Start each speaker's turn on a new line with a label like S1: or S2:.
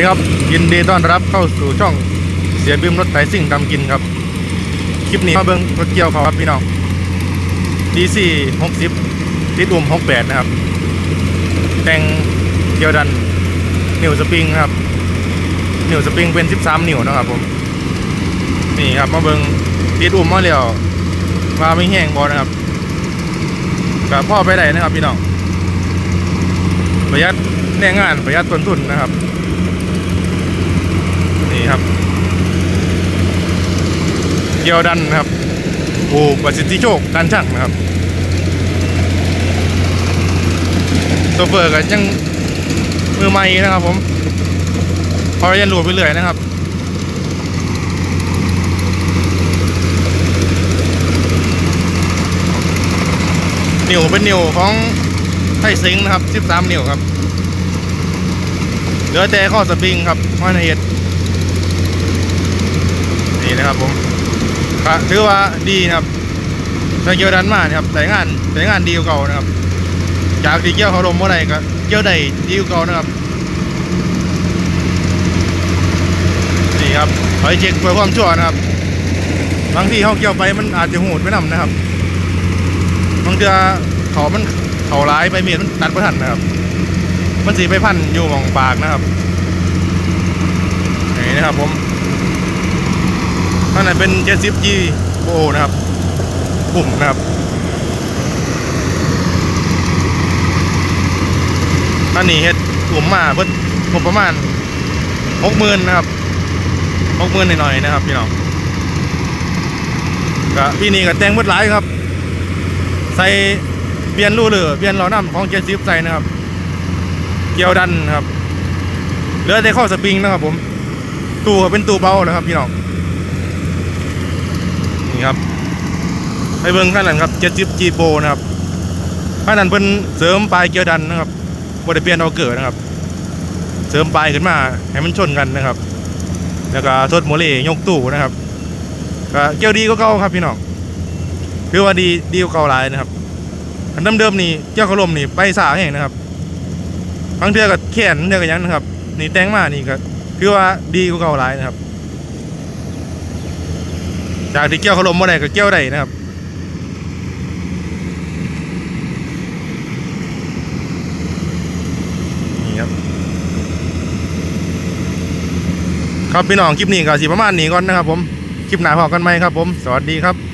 S1: ดีครับยินดีต้อนรับเข้าสู่ช่องเสียบิมรถไถซิ่งทำกินครับ คลิปนี้มาเบิ้งรถเกี่ยวเขาครับพี่น้อง DC 60ติดอุ่ม68นะครับ แต่งเกียวดันนิวสปริงครับนิวสปริงเป็น13นิ้วนะครับผม นี่ครับมาเบิ้งติดอุ่มมาแล้วว่าไม่แห้งบอนะครับกับพ่อไปได้นะครับพี่น้องประหยัดแรงงานประหยัดต้นทุนนะครับ นี่ครับ เกียวดันนะครับโอ้ประสิทธิโชคการช่างนะครับโซเฟอร์กันยังมือใหม่นะครับผมพอเรียนรู้ไปเรื่อยนะครับนิ้วเป็นนิ้วของไทยซิงนะครับ 13 นิ้วครับเหลือแต่ข้อสปริงครับข้อในเหตุนี่นะครับผม ก็ถือว่าดีนะครับใช้เกียวดันมานะครับใส่งานใส่งานดีกว่าเก่านะครับ จากที่เกี่ยวเขาลมเมื่อไรก็เกี่ยวได้ดีกว่าเก่านะครับนี่ครับคอยเช็คเพื่อความชั่วร์นะครับบางทีเขาเกี่ยวไปมันอาจจะหูดไปนำนะครับบางเทือเขามันเขาร้ายไปเมียมันตัดประทันนะครับ มันสีไปพันอยู่หมองปากนะครับนี่นะครับผม ท่นนั้นเป็น 70G Pro นะครับ ปุ่มนะครับท่นนี้เฮ็ดกลุ่มมาเพิ่นงบประมาณ60,000นนะครับ60,000หน่อยๆนะครับพี่น้องก็พี่นี่ก็แต่งเบิดหลายครับ ใส่เปลี่ยนรูเลยเปลี่ยนล้อน้ำของ70ใส่นะครับ เกียวดันนะครับเหลือแต่ข้อสปริงนะครับผม ตู้เป็นตู้เบาแล้วครับพี่น้อง นี่ครับ ไปเบิ้งข้างนั้นครับ70 G Pro นะครับข้างนั้นเป็นเสริมปลายเกียวดันนะครับบไดเปลี่ยนเอาเกิดนะครับ เสริมปลายขึ้นมาให้มันชนกันนะครับ แล้วก็ทดโมเล่ยกตู้นะครับก็เกียวดีก็เก่าครับพี่น้องคือว่าดีดีกว่าเก่าหลายนะครับอันเดิมๆนี่เจ้าขลมนี่ไปสาแห่งนะครับบางเทือก็แขนเทือก็หยังนะครับ นี่แต่งมานี่ก็คือว่าดีกว่าเก่าหลายนะครับ จากที่เกี่ยวขลมเมื่อไรก็เกี่ยวได้นะครับนี่ครับครับพี่น้องคลิปนี้ก็สิประมาณนี้ก่อนนะครับผม คลิปหน้าพอกันไหมครับผม สวัสดีครับ